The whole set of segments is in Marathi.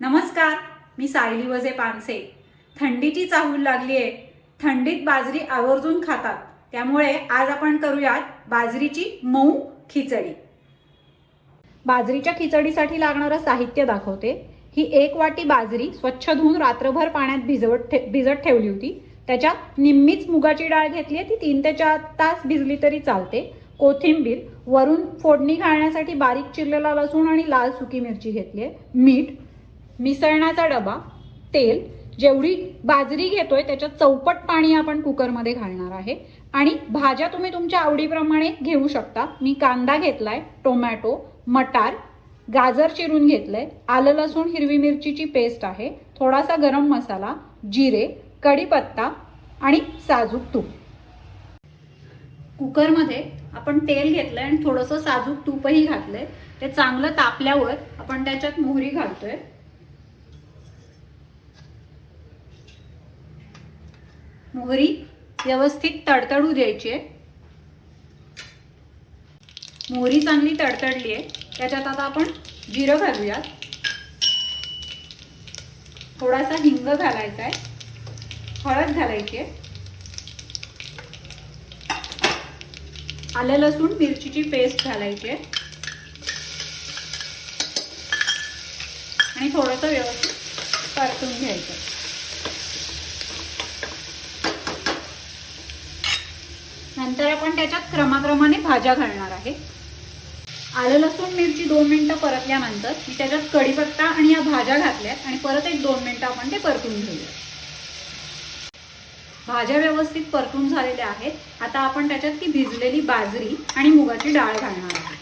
नमस्कार मी सायली वजे पानसे. थंडीची चाहूल लागली आहे थंडीत बाजरी आवर्जून खातात. त्यामुळे आज आपण करूयात बाजरीची मऊ खिचडी. बाजरीच्या खिचडीसाठी लागणारं साहित्य दाखवते. ही एक वाटी बाजरी स्वच्छ धुवून रात्रभर पाण्यात भिजवत ठे भिजत ठेवली होती. त्याच्यात निम्मीच मुगाची डाळ घेतली आहे. ती तीन ते चार तास भिजली तरी चालते. कोथिंबीर वरून फोडणी घालण्यासाठी बारीक चिरलेला लसूण आणि लाल सुकी मिरची घेतली आहे. मीठ मिसळण्याचा डबा तेल जेवढी बाजरी घेतोय त्याच्यात चौपट पाणी आपण कुकरमध्ये घालणार आहे. आणि भाज्या तुम्ही तुमच्या आवडीप्रमाणे घेऊ शकता. मी कांदा घेतलाय टोमॅटो मटार गाजर चिरून घेतलंय आलं लसूण हिरवी मिरचीची पेस्ट आहे थोडासा गरम मसाला जिरे कढीपत्ता आणि साजूक तूप. कुकरमध्ये आपण तेल घेतलंय आणि थोडंसं साजूक तूपही घातलंय. ते चांगलं तापल्यावर आपण त्याच्यात मोहरी घालतोय. मोहरी व्यवस्थित तडतडू द्यायची आहे. मोहरी चांगली तडतडली आहे. त्याच्यात आता आपण जिरं घालूयात. थोडासा हिंग घालायचा आहे. हळद घालायची आहे. आलं लसूण मिरचीची पेस्ट घालायची आहे. आणि थोडंसं व्यवस्थित परतून घ्यायचं नंतर आपण त्याच्यात क्रमाक्रमाने भाज्या घालणार आहे. आलं लसूण मिरची दोन मिनिटं परतल्यानंतर मी त्याच्यात कढीपत्ता आणि या भाज्या घातल्यात आणि परत एक दोन मिनिटं आपण ते परतून घेऊया भाज्या व्यवस्थित परतून झालेल्या आहेत. आता आपण त्याच्यात ती भिजलेली बाजरी आणि मुगाची डाळ घालणार आहे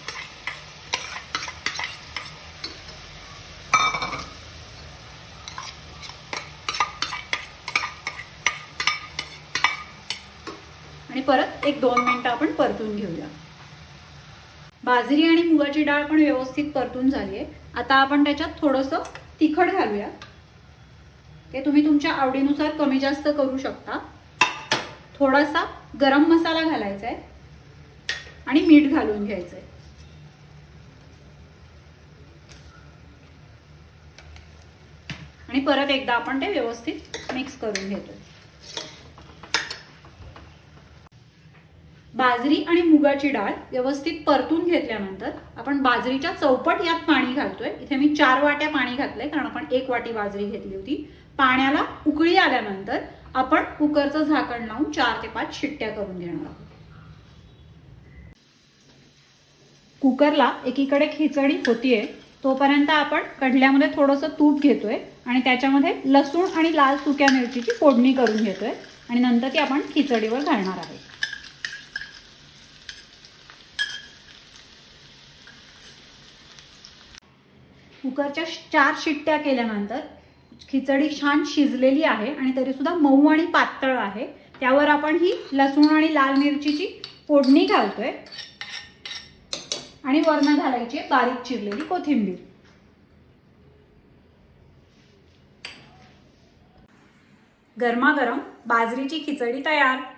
आणि परत एक दोन मिनटं आपण परतून घेऊया. बाजरी आणि मुगाची डाळ पण व्यवस्थित परतून झाली आहे आता आपण त्याच्यात थोडंसं तिखट घालूया. ते तुम्ही तुमच्या आवडीनुसार कमी जास्त करू शकता. थोडासा गरम मसाला घालायचा आहे आणि मीठ घालून घ्यायचं आहे आणि परत एकदा आपण ते व्यवस्थित मिक्स करून घेतो बाजरी आणि मुगाची डाळ व्यवस्थित परतून घेतल्यानंतर आपण बाजरीच्या चौपट यात पाणी घालतोय. इथे मी चार वाट्या पाणी घातलंय कारण आपण एक वाटी बाजरी घेतली होती. पाण्याला उकळी आल्यानंतर आपण कुकरचं झाकण लावून चार ते पाच शिट्ट्या करून घेणार आहोत. कुकरला एकीकडे खिचडी होतीये तोपर्यंत आपण कढल्यामध्ये थोडंसं तूप घेतोय आणि त्याच्यामध्ये लसूण आणि लाल सुक्या मिरचीची फोडणी करून घेतोय आणि नंतर ती आपण खिचडीवर घालणार आहे कुकरच्या चार शिट्ट्या केल्यानंतर खिचडी छान शिजलेली आहे आणि तरी सुद्धा मऊ आणि पातळ आहे. त्यावर आपण ही लसूण आणि लाल मिरचीची फोडणी घालतोय. आणि वर्ण घालायची आहे बारीक चिरलेली कोथिंबीर. गरमागरम बाजरीची खिचडी तयार.